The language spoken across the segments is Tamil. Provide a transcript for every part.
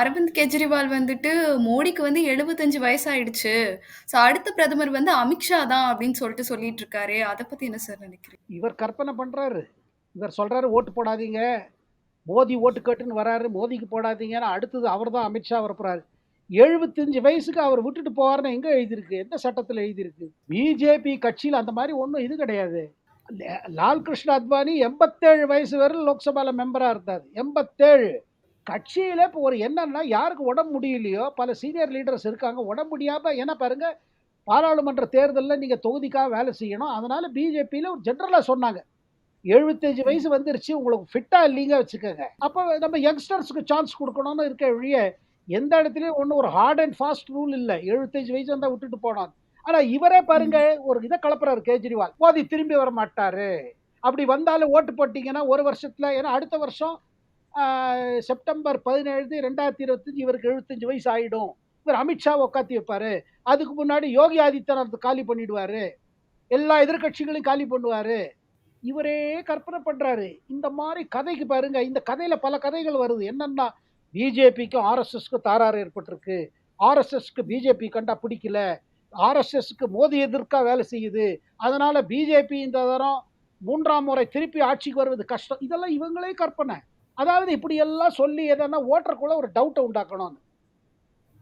அரவிந்த் கெஜ்ரிவால் வந்துட்டு மோடிக்கு வந்து 75 வயசாயிடுச்சு. ஸோ அடுத்த பிரதமர் வந்து அமித்ஷா தான் அப்படின்னு சொல்லிட்டு சொல்லிட்டு இருக்காரே, அத பத்தி என்ன சார் நினைக்கிறீங்க? இவர் கற்பனை பண்றாரு. இவர் சொல்றாரு ஓட்டு போடாதீங்க. மோடி ஓட்டு கேட்டுன்னு வராரு. மோடிக்கு போடாதீங்கன்னு அடுத்தது அவர் தான் அமித்ஷா வரப்போறாரு. 75 வயசுக்கு அவர் விட்டுட்டு போவார்னு எங்க எழுதியிருக்கு? எந்த சட்டத்துல எழுதியிருக்கு? பிஜேபி கட்சியில அந்த மாதிரி ஒண்ணும் இது கிடையாது. ல லால் கிருஷ்ண அத்வானி 87 வயசு வரை லோக்சபால மெம்பரா இருந்தார் 87 கட்சியில இப்போ ஒரு என்னன்னா, யாருக்கு உடம்பு முடியலையோ, பல சீனியர் லீடர்ஸ் இருக்காங்க. உடம்பு முடியாம ஏன்னா பாருங்க, பாராளுமன்ற தேர்தல்ல நீங்க தொகுதிக்காக வேலை செய்யணும். அதனால பிஜேபியில ஒரு ஜெனரலா சொன்னாங்க. 75 வயசு வந்துருச்சு. உங்களுக்கு ஃபிட்டா இல்லீங்க வச்சுக்கங்க. அப்ப நம்ம யங்ஸ்டர்ஸ்க்கு சான்ஸ் குடுக்கணும்னு இருக்க ஒழிய, எந்த இடத்துலயும் ஒண்ணும் ஒரு ஹார்ட் அண்ட் ஃபாஸ்ட் ரூல் இல்ல. 75 வயசு வந்தா விட்டுட்டு போணும். ஆனா இவரே பாருங்க, ஒரு இத கலப்புறாரு கெஜ்ரிவால். மோடி திரும்பி வரமாட்டாரு. அப்படி வந்தாலும் ஓட்டு போட்டீங்கன்னா, ஒரு வருஷத்துல ஏன்னா அடுத்த வருஷம் செப்டம்பர் பதினேழு ரெண்டாயிரத்தி இருபத்தஞ்சி இவருக்கு 75 வயசு ஆகிடும் இவர் அமித்ஷா உட்காத்தி வைப்பார் அதுக்கு முன்னாடி யோகி ஆதித்யநாத் காலி பண்ணிடுவார் எல்லா எதிர்க்கட்சிகளையும் காலி பண்ணுவார் இவரே கற்பனை பண்ணுறாரு இந்த மாதிரி கதைக்கு பாருங்க, இந்த கதையில் பல கதைகள் வருது. என்னென்னா பிஜேபிக்கும் ஆர்எஸ்எஸ்க்கும் தாராறு ஏற்பட்டிருக்கு. ஆர்எஸ்எஸ்க்கு பிஜேபி கண்டா பிடிக்கல. ஆர்எஸ்எஸ்க்கு மோதி எதிர்க்கா வேலை செய்யுது. அதனால் பிஜேபி இந்த தரம் மூன்றாம் முறை திருப்பி ஆட்சிக்கு வருவது கஷ்டம். இதெல்லாம் இவங்களே கற்பனை. அதாவது இப்படியெல்லாம் சொல்லி எதன்னா ஓட்டருக்குள்ள ஒரு டவுட்டை உண்டாக்கணும்னு.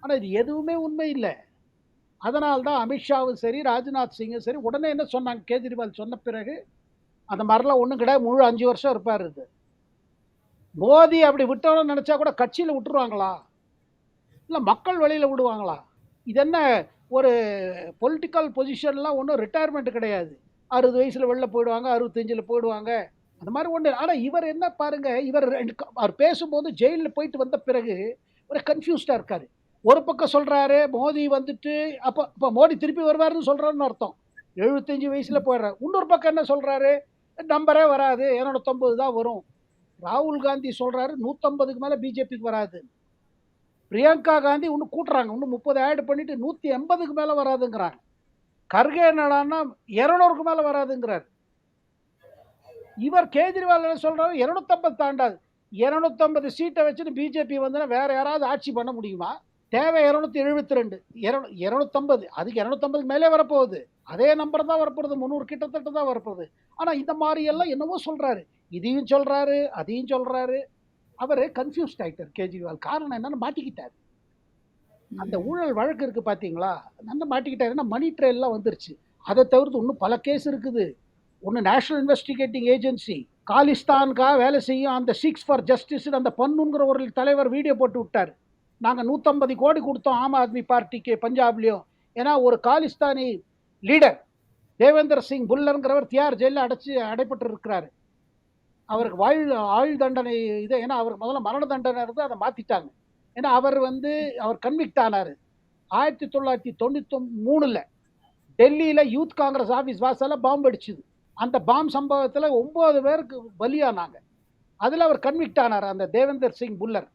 ஆனால் இது எதுவுமே உண்மை இல்லை அதனால்தான் அமித்ஷாவும் சரி, ராஜ்நாத் சிங்கும் சரி, உடனே என்ன சொன்னாங்க கேஜ்ரிவால் சொன்ன பிறகு, அந்த மாதிரிலாம் ஒன்றும் கிடையாது. முழு அஞ்சு வருஷம் இருப்பார் இது. மோதி அப்படி விட்டோம்னு நினச்சா கூட கட்சியில் விட்டுருவாங்களா? இல்லை மக்கள் வழியில் விடுவாங்களா? இது என்ன ஒரு பொலிட்டிக்கல் பொசிஷன்லாம் ஒன்றும் ரிட்டையர்மெண்ட் கிடையாது. அறுபது வயசில் வெளில போயிடுவாங்க, 65ல போயிடுவாங்க. அந்த மாதிரி ஒன்று ஆனால் இவர் என்ன பாருங்க, இவர் ரெண்டு க அவர் பேசும்போது ஜெயிலில் போயிட்டு வந்த பிறகு, ஒரு கன்ஃபியூஸ்டாக இருக்கார் ஒரு பக்கம் சொல்கிறாரு மோடி வந்துட்டு அப்போ இப்போ மோடி திருப்பி வருவாருன்னு சொல்கிறாருன்னு அர்த்தம். எழுபத்தஞ்சு வயசில் போயிடுறாரு. இன்னொரு பக்கம் என்ன சொல்கிறாரு நம்பரே வராது. 250 தான் வரும். ராகுல் காந்தி சொல்கிறாரு நூற்றம்பதுக்கு மேலே பிஜேபிக்கு வராது. பிரியங்கா காந்தி இன்னும் கூட்டுறாங்க. இன்னும் 30 ஆட் பண்ணிட்டு 180க்கு மேல வராதுங்கிறாங்க. கர்கே என்னடான்னா இரநூறுக்கு மேலே வராதுங்கிறார் இவர் கெஜ்ரிவால் என்ன சொல்றாரு 250 தாண்டாது. 250 சீட்ட வச்சுட்டு பிஜேபி வந்துனா வேற யாராவது ஆட்சி பண்ண முடியுமா? தேவை 272. 250 அதுக்கு 250க்கு மேலே வரப்போகுது. அதே நம்பர் தான் வரப்போகுது. 300 கிட்டத்தட்ட தான் வரப்போகுது. ஆனா இந்த மாரி எல்லாம் என்னவோ சொல்றாரு. இதையும் சொல்றாரு, அதையும் சொல்றாரு. அவரு கன்ஃப்யூஸ்ட் ஆயிட்டாரு கெஜ்ரிவால். காரணம் என்னன்னு மாட்டிக்கிட்டாரு. அந்த. ஊழல் வழக்கு இருக்கு பார்த்தீங்களா? நல்லா மாட்டிக்கிட்டாரு. ஏன்னா மணி ட்ரையல்லாம் வந்துருச்சு. அத தவிர்த்து இன்னும் பல கேஸ் இருக்குது. ஒன்று நேஷனல் இன்வெஸ்டிகேட்டிங் ஏஜென்சி காலிஸ்தானுக்காக வேலை செய்யும் அந்த சிக்ஸ் ஃபார் ஜஸ்டிஸ் அந்த பன்னுங்கிற ஒரு தலைவர் வீடியோ போட்டு விட்டார் நாங்கள் நூற்றம்பது கோடி கொடுத்தோம் ஆம் ஆத்மி பார்ட்டிக்கு பஞ்சாப்லேயும் ஏன்னா ஒரு காலிஸ்தானி லீடர் தேவேந்தர் சிங் புல்லர்ங்கிறவர் தியார் ஜெயிலில் அடைச்சி அடைப்பட்டு இருக்கிறாரு. அவருக்கு வாழ் ஆயுள் தண்டனை இது ஏன்னா அவருக்கு முதல்ல மரண தண்டனை இருந்து அதை மாற்றிட்டாங்க ஏன்னா அவர் வந்து அவர் கன்விக்ட் ஆனார் ஆயிரத்தி தொள்ளாயிரத்தி தொண்ணூற்றி மூணில் டெல்லியில் யூத் காங்கிரஸ் ஆஃபீஸ் வாசலில் பாம்பு அடிச்சுது. அந்த பாம் சம்பவத்தில் ஒம்பது பேருக்கு பலியானாங்க. அதில் அவர் கன்விக்ட் ஆனார் அந்த தேவேந்தர் சிங் புல்லர்.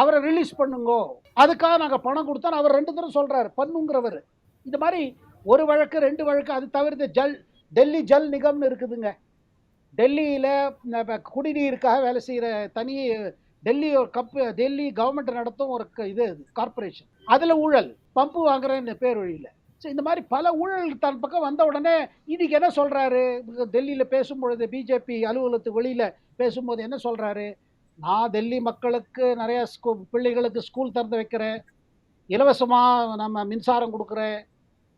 அவரை ரிலீஸ் பண்ணுங்கோ. அதுக்காக நாங்கள் பணம் கொடுத்தோம் அவர் ரெண்டு தரம் சொல்கிறார் பண்ணுங்கிறவர் இந்த மாதிரி ஒரு வழக்கு, ரெண்டு வழக்கு அது தவிர்த்து ஜல் டெல்லி ஜல் நிகம்னு இருக்குதுங்க. டெல்லியில் குடிநீருக்காக வேலை செய்கிற தனி டெல்லி கப் டெல்லி கவர்மெண்ட் நடத்தும் ஒரு க இது கார்ப்பரேஷன். அதில் ஊழல். பம்பு வாங்குறேன்னு பேர் வழியில் ஸோ இந்த மாதிரி பல ஊழல் தன் பக்கம் வந்த உடனே இன்னைக்கு என்ன சொல்கிறாரு டெல்லியில் பேசும்பொழுது பிஜேபி அலுவலகத்துக்கு வெளியில் பேசும்போது என்ன சொல்கிறாரு நான் டெல்லி மக்களுக்கு நிறையா ஸ்கூ பிள்ளைகளுக்கு ஸ்கூல் திறந்து வைக்கிறேன். இலவசமாக நம்ம மின்சாரம் கொடுக்குறேன்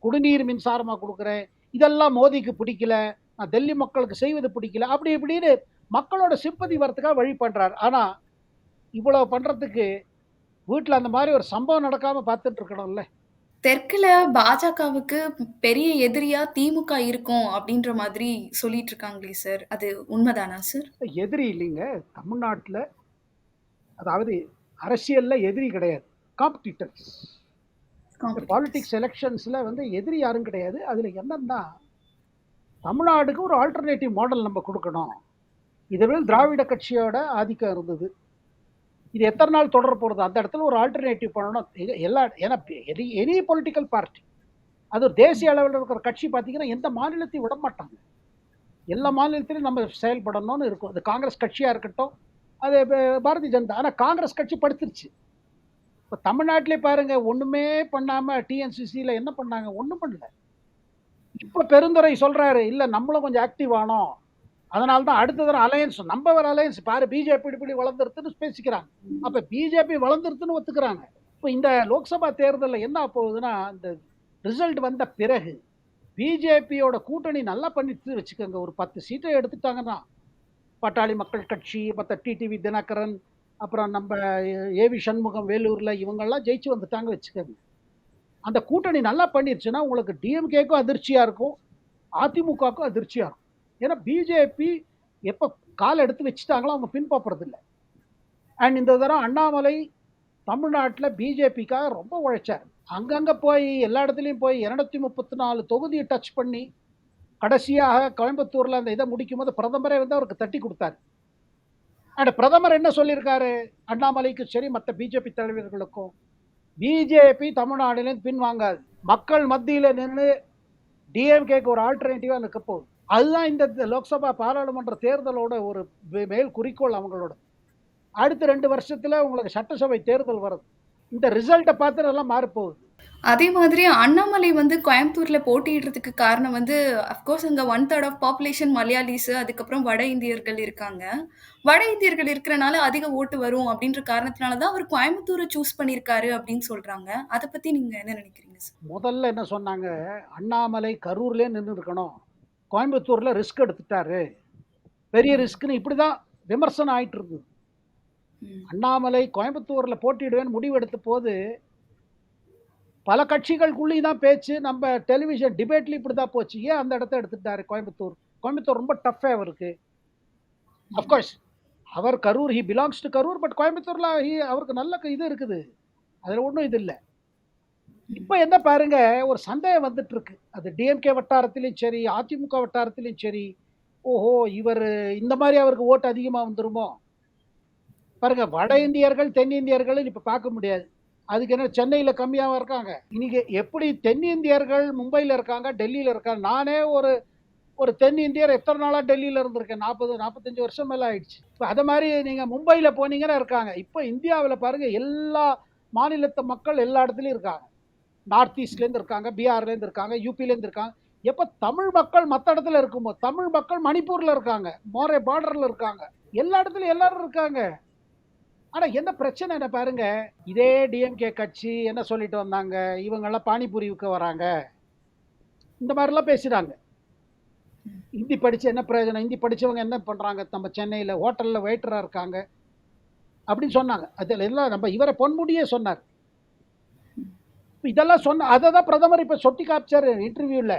குடிநீர் மின்சாரமாக கொடுக்குறேன் இதெல்லாம் மோதிக்கு பிடிக்கல. நான் டெல்லி மக்களுக்கு செய்வது பிடிக்கல. அப்படி இப்படின்னு மக்களோட சிம்பதி வரத்துக்காக வழி பண்ணுறாரு ஆனால் இவ்வளோ பண்ணுறதுக்கு வீட்டில் அந்த மாதிரி ஒரு சம்பவம் நடக்காமல் பார்த்துட்டு இருக்கணும்ல. தெற்குல பாஜகவுக்கு பெரிய எதிரியா திமுக இருக்கும் அப்படின்ற மாதிரி சொல்லிட்டு இருக்காங்களே சார். அது உண்மைதானா சார்? எதிரி இல்லைங்க. தமிழ்நாட்டுல அதாவது அரசியல்ல எதிரி கிடையாது. காம்படிட்டர்ஸ். இந்த காம்படிட்டர்ஸ். பாலிடிக்ஸ் எலக்ஷன்ஸ்ல வந்து எதிரி யாரும் கிடையாது. அதுல என்னன்னா, தமிழ்நாடுக்கு ஒரு ஆல்டர்னேட்டிவ் மாடல் நம்ம குடுக்கணும். இதுவரை திராவிட கட்சியோட ஆதிக்கம் இருந்தது. இது எத்தனை நாள் தொடர போகிறது அந்த இடத்துல ஒரு ஆல்டர்னேட்டிவ் பண்ணணும். எல்லா ஏன்னா எனி எனி பொலிட்டிக்கல் பார்ட்டி. அது ஒரு தேசிய அளவில் இருக்கிற கட்சி பார்த்தீங்கன்னா, எந்த மாநிலத்தையும் விட மாட்டாங்க எல்லா மாநிலத்திலையும் நம்ம செயல்படணும்னு இருக்கும். அது காங்கிரஸ் கட்சியாக இருக்கட்டும், அது பாரதிய ஜனதா. ஆனால் காங்கிரஸ் கட்சி படுத்துருச்சு. இப்போ தமிழ்நாட்டிலே பாருங்கள் ஒன்றுமே பண்ணாமல் டிஎன்சிசியில் என்ன பண்ணாங்க? ஒன்றும் பண்ணல. இப்போ பெருந்துரை சொல்கிறாரு இல்லை நம்மளும் கொஞ்சம் ஆக்டிவ் ஆனோம். அதனால தான் அடுத்த தடவ அலையன்ஸ் நம்ம ஒரு அலையன்ஸ் பாரு பிஜேபி இப்படி வளர்ந்துருதுன்னு பேசிக்கிறாங்க. அப்போ பிஜேபி வளர்ந்துருத்துன்னு ஒத்துக்கிறாங்க. இப்போ இந்த லோக்சபா தேர்தலில் என்ன போகுதுன்னா, இந்த ரிசல்ட் வந்த பிறகு பிஜேபியோட கூட்டணி நல்லா பண்ணிட்டு வச்சுக்கோங்க. ஒரு பத்து சீட்டை எடுத்துட்டாங்கன்னா, பட்டாளி மக்கள் கட்சி, மற்ற டிடிவி தினகரன், அப்புறம் நம்ம ஏவி சண்முகம் வேலூரில் இவங்கெல்லாம் ஜெயிச்சு வந்துட்டாங்க வச்சுக்கோங்க. அந்த கூட்டணி நல்லா பண்ணிருச்சுன்னா, உங்களுக்கு டிஎம்கேக்கும் அதிர்ச்சியாக இருக்கும். அதிமுகவுக்கும் அதிர்ச்சியாக இருக்கும். ஏன்னா பிஜேபி எப்போ கால் எடுத்து வச்சுட்டாங்களோ அவங்க பின்பற்றுறதில்ல அண்ட் இந்த தடவை அண்ணாமலை தமிழ்நாட்டில் பிஜேபிக்காக ரொம்ப உழைச்சார். அங்கங்கே போய் எல்லா இடத்துலையும் போய் இரநூத்தி முப்பத்து நாலு தொகுதியை டச் பண்ணி, கடைசியாக கோயம்புத்தூரில் அந்த இதை முடிக்கும் போது பிரதமரே வந்து அவருக்கு தட்டி கொடுத்தாரு அண்ட் பிரதமர் என்ன சொல்லியிருக்காரு? அண்ணாமலைக்கும் சரி, மற்ற பிஜேபி தலைவர்களுக்கும், பிஜேபி தமிழ்நாடுலேருந்து பின்வாங்காது மக்கள் மத்தியில் நின்று டிஎம்கேக்கு ஒரு ஆல்டர்னேட்டிவாக நிற்க போகுது. அதுதான் இந்த லோக்சபா பாராளுமன்ற தேர்தலோட ஒரு மேல் குறிக்கோள் அவங்களோட. அடுத்த 2 வருஷத்துல உங்களுக்கு சட்டசபை தேர்தல் வருது. இந்த ரிசல்ட்ட பார்த்து எல்லாம் மாறப்போகுது. அதே மாதிரி அண்ணாமலை வந்து கோயம்புத்தூர்ல போட்டியிடுறதுக்கு காரணம் வந்து அஃப்கோர்ஸ் அங்க 1/3 ஆஃப் பாப்புலேஷன் மலையாளிஸ், அதுக்கப்புறம் வட இந்தியர்கள் இருக்காங்க. வட இந்தியர்கள் இருக்கிறனால அதிக ஓட்டு வரும் அப்படின்ற காரணத்தினால தான் அவர் கோயம்புத்தூர சூஸ் பண்ணியிருக்காரு அப்படின்னு சொல்றாங்க. அத பத்தி நீங்க என்ன நினைக்கிறீங்க? முதல்ல என்ன சொன்னாங்க? அண்ணாமலை கரூர்லயே நின்னு இருக்கணும். கோயம்புத்தூர்ல ரிஸ்க் எடுத்துட்டாரு. பெரிய ரிஸ்க்ன்னு இப்படிதான் விமர்சனம் ஆயிட்டு இருந்தது. ம். அண்ணாமலை கோயம்புத்தூர்ல போட்டியிடுவேன்னு முடிவு எடுத்த போது பல கட்சிகளுக்குள்ளேயும் தான் பேச்சு. நம்ம டெலிவிஷன் டிபேட்லயும் இப்படிதான் போச்சு. ஏன் அந்த இடத்த எடுத்துட்டாரு கோயம்புத்தூர்? கோயம்புத்தூர் ரொம்ப டஃப்பே அவருக்கு. Of course our Karur he belongs to Karur. But கோயம்புத்தூர்ல ஹி அவருக்கு நல்ல இது இருக்குது. அதுல ஒண்ணும் இது இல்ல. இப்போ என்ன பாருங்க, ஒரு சந்தேகம் வந்துட்டு இருக்கு. அது டிஎம்கே வட்டாரத்திலையும் சரி, அதிமுக வட்டாரத்திலையும் சரி, ஓஹோ! இவர் இந்த மாதிரி அவருக்கு ஓட்டு அதிகமாக வந்துருமோ? பாருங்க வட இந்தியர்கள், தென்னிந்தியர்கள் இப்போ பார்க்க முடியாது. அதுக்கு என்ன சென்னையில் கம்மியாக இருக்காங்க? இன்னைக்கு எப்படி தென்னிந்தியர்கள் மும்பையில் இருக்காங்க, டெல்லியில் இருக்காங்க. நானே ஒரு ஒரு தென்னிந்தியர் எத்தனை நாளாக டெல்லியில் இருந்திருக்கேன். 40, 45 வருஷம் மேலே ஆயிடுச்சு. இப்போ அதை மாதிரி நீங்கள் மும்பையில் போனீங்கன்னா இருக்காங்க. இப்போ இந்தியாவில் பாருங்கள் எல்லா மாநிலத்து மக்கள் எல்லா இடத்துலையும் இருக்காங்க. நார்த் ஈஸ்ட்லேருந்து இருக்காங்க, பீகார்லேருந்து இருக்காங்க, யூபிலேருந்து இருக்காங்க. எப்போ தமிழ் மக்கள் மற்ற இடத்துல இருக்குமோ, தமிழ் மக்கள் மணிப்பூரில் இருக்காங்க, மோரே பார்டரில் இருக்காங்க. எல்லா இடத்துலையும் எல்லாரும் இருக்காங்க. ஆனால் என்ன பிரச்சனைன்னு பாருங்க, இதே டிஎம்கே கட்சி என்ன சொல்லிட்டு வந்தாங்க? இவங்கெல்லாம் பானிபூரி விற்க வராங்க. இந்த மாதிரிலாம் பேசுகிறாங்க ஹிந்தி படித்து என்ன பிரயோஜனம்? ஹிந்தி படித்தவங்க என்ன பண்ணுறாங்க நம்ம சென்னையில் ஹோட்டலில் வெயிட்டராக இருக்காங்க. அப்படின்னு சொன்னாங்க. அதில் எல்லாம் நம்ம இவரை பொன்முடியே சொன்னார். இதெல்லாம் சொன்ன அதை தான் பிரதமர் இப்போ சொட்டி காமிச்சாரு இன்டர்வியூவில்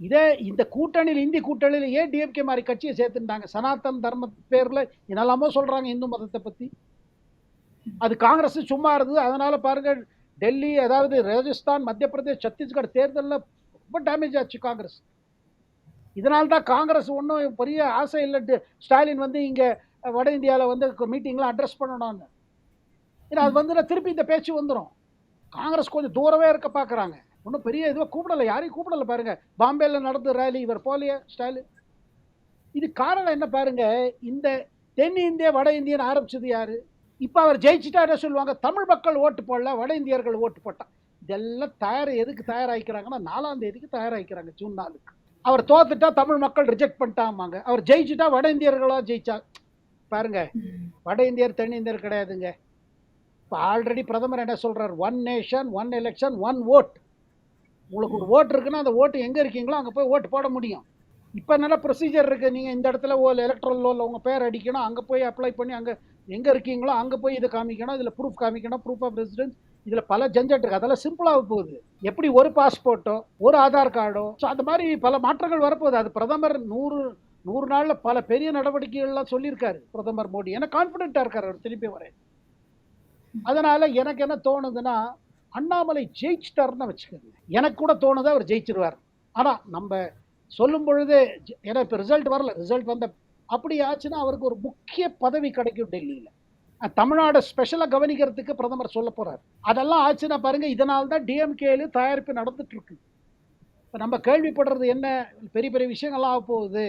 இதே இந்த கூட்டணியில் இந்தி கூட்டணியில் ஏன் டிஎம்கே மாதிரி கட்சியை சேர்த்துட்டாங்க? சனாதன் தர்ம பேரில் என்னெல்லாமோ சொல்கிறாங்க இந்து மதத்தை பற்றி அது காங்கிரஸ் சும்மா இருந்தது. அதனால் பாருங்கள் டெல்லி அதாவது ராஜஸ்தான், மத்திய பிரதேஷ், சத்தீஸ்கர் தேர்தலில் ரொம்ப டேமேஜ் ஆச்சு காங்கிரஸ். இதனால்தான் காங்கிரஸ் ஒன்றும் பெரிய ஆசை இல்லை ஸ்டாலின் வந்து இங்கே வட இந்தியாவில் வந்து மீட்டிங்லாம் அட்ரஸ் பண்ணணும்னு. ஏன்னா அது வந்து திருப்பி இந்த பேச்சு வந்துடும் காங்கிரஸ் கொஞ்சம் தூரவே இருக்க பார்க்குறாங்க. ஒண்ணும் பெரிய இதுவா கூப்பிடல. யாரையும் கூப்பிடல பாருங்க. பாம்பேல நடந்த ரேலி இவர் போலயே ஸ்டாலின். இது காரணம் என்ன பாருங்க, இந்த தென்னிந்திய, வட இந்தியன்னு ஆரம்பிச்சது யாரு? இப்ப அவர் ஜெயிச்சுட்டா என்ன சொல்லுவாங்க? தமிழ் மக்கள் ஓட்டு போடல, வட இந்தியர்கள் ஓட்டு போட்டான். இதெல்லாம் தயார் எதுக்கு தயாராகிக்கிறாங்கன்னா, 4ஆம் தேதிக்கு தயாராகிக்கிறாங்க ஜூன் 4க்கு. அவர் தோத்துட்டா தமிழ் மக்கள் ரிஜெக்ட் பண்ணிட்டாம்பாங்க. அவர் ஜெயிச்சுட்டா வட இந்தியர்களா ஜெயிச்சா பாருங்க. வட இந்தியர், தென்னிந்தியர் கிடையாதுங்க. இப்போ ஆல்ரெடி பிரதமர் என்ன சொல்கிறார் one nation, one election, one vote உங்களுக்கு ஒரு ஓட்டு இருக்குன்னா, அந்த ஓட்டு எங்கே இருக்கீங்களோ அங்கே போய் ஓட்டு போட முடியும். இப்போ நல்ல ப்ரொசீஜர் இருக்குது நீங்கள் இந்த இடத்துல ஓ எலக்ட்ரல் லோவில் உங்கள் பேர் அடிக்கணும். அங்கே போய் அப்ளை பண்ணி அங்கே எங்கே இருக்கீங்களோ அங்கே போய் இதை காமிக்கணும். இதில் ப்ரூஃப் காமிக்கணும். ப்ரூஃப் ஆஃப் ரெசிடென்ஸ் இதில் பல ஜஞ்சட் இருக்குது அதெல்லாம் சிம்பிளாக போகுது. எப்படி ஒரு பாஸ்போர்ட்டோ, ஒரு ஆதார் கார்டோ, ஸோ அந்த மாதிரி பல மாற்றங்கள் வரப்போகுது. அது பிரதமர் நூறு நூறு நாளில் பல பெரிய நடவடிக்கைகள்லாம் சொல்லியிருக்காரு பிரதமர் மோடி. ஏன்னா கான்ஃபிடென்ட்டாக இருக்கார் அவர் திருப்பி வரேன். அதனால எனக்கு என்ன தோணுதுன்னா, அண்ணாமலை ஜெயிச்சிட்டாருன்னு வச்சுக்கோங்க. எனக்கு கூட தோணுது அவர் ஜெயிச்சிருவார். ஆனா நம்ம சொல்லும் பொழுது ஏன்னா இப்போ ரிசல்ட் வரல. ரிசல்ட் வந்த அப்படி ஆச்சுன்னா அவருக்கு ஒரு முக்கிய பதவி கிடைக்கும் டெல்லியில் தமிழ்நாடு ஸ்பெஷலாக கவனிக்கிறதுக்கு பிரதமர் சொல்லப் போகிறார் அதெல்லாம் ஆச்சுன்னா பாருங்க, இதனால தான் டிஎம்கேல தயாரிப்பு நடந்துட்டு இருக்கு. நம்ம கேள்விப்படுறது என்ன? பெரிய பெரிய விஷயங்கள்லாம் ஆகப்போகுது.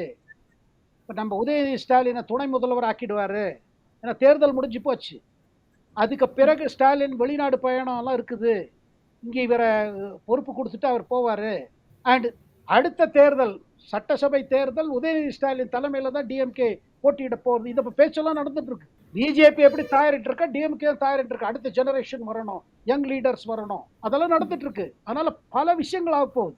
இப்போ நம்ம உதயநிதி ஸ்டாலினை துணை முதல்வர் ஆக்கிடுவாரு. ஏன்னா தேர்தல் முடிஞ்சு போச்சு. அதுக்கு பிறகு ஸ்டாலின் வெளிநாடு பயணம்லாம் இருக்குது. இங்கே இவரை பொறுப்பு கொடுத்துட்டு அவர் போவார். அண்ட் அடுத்த தேர்தல் சட்டசபை தேர்தல் உதயநிதி ஸ்டாலின் தலைமையில் தான் டிஎம்கே போட்டியிட போகிறது இந்த பேச்செல்லாம் நடந்துட்டு இருக்கு பிஜேபி எப்படி தயாரிட்டு இருக்கா டிஎம்கே தயாரிட்டுருக்கு? அடுத்த ஜெனரேஷன் வரணும். யங் லீடர்ஸ் வரணும். அதெல்லாம் நடந்துட்டு இருக்கு அதனால பல விஷயங்கள் ஆக போகுது